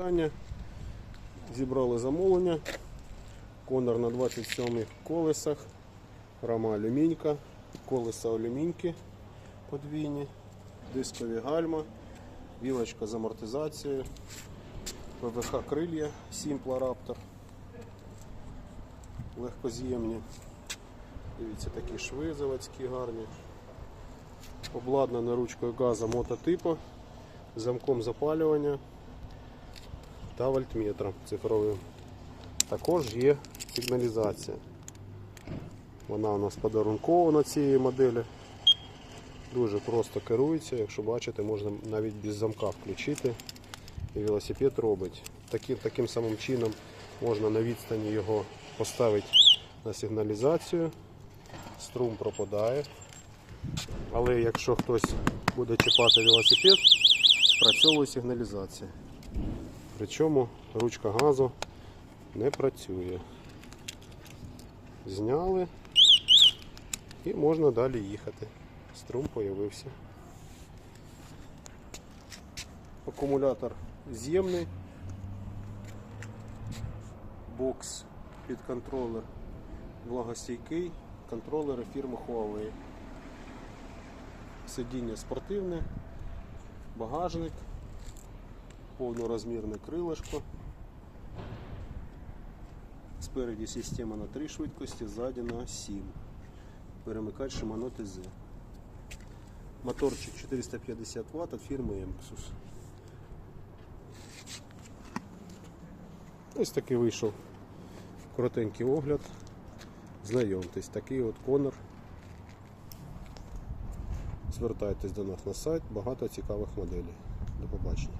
Питання. Зібрали замовлення. Конор на 27 колесах. Рама алюмінька. Колеса алюміньки подвійні. Дискові гальма. Вілочка з амортизацією. ПВХ крилья Simpla Raptor. Легкоз'ємні. Дивіться, такі шви заводські гарні. Обладнане ручкою газу мототипу, замком запалювання та вольтметром цифровим. Також є сигналізація. Вона у нас подарункована цієї моделі. Дуже просто керується, якщо бачите, можна навіть без замка включити. І велосипед робить. Таким, таким самим чином можна на відстані його поставити на сигналізацію. Струм пропадає. Але якщо хтось буде чіпати велосипед, спрацьовує сигналізація. Причому ручка газу не працює. Зняли і можна далі їхати. Струм появився. Акумулятор з'ємний. Бокс під контролер влагостійкий. Контролери фірми Huawei. Сидіння спортивне, багажник, повнорозмірне крилишко. Спереді система на 3 швидкості, ззаді на 7. Перемикач Shimano TZ. Моторчик 450 Вт від фірми Emxus. Ось такий вийшов коротенький огляд. Знайомтесь, такий от Конор. Звертайтесь до нас на сайт, багато цікавих моделей. До побачення.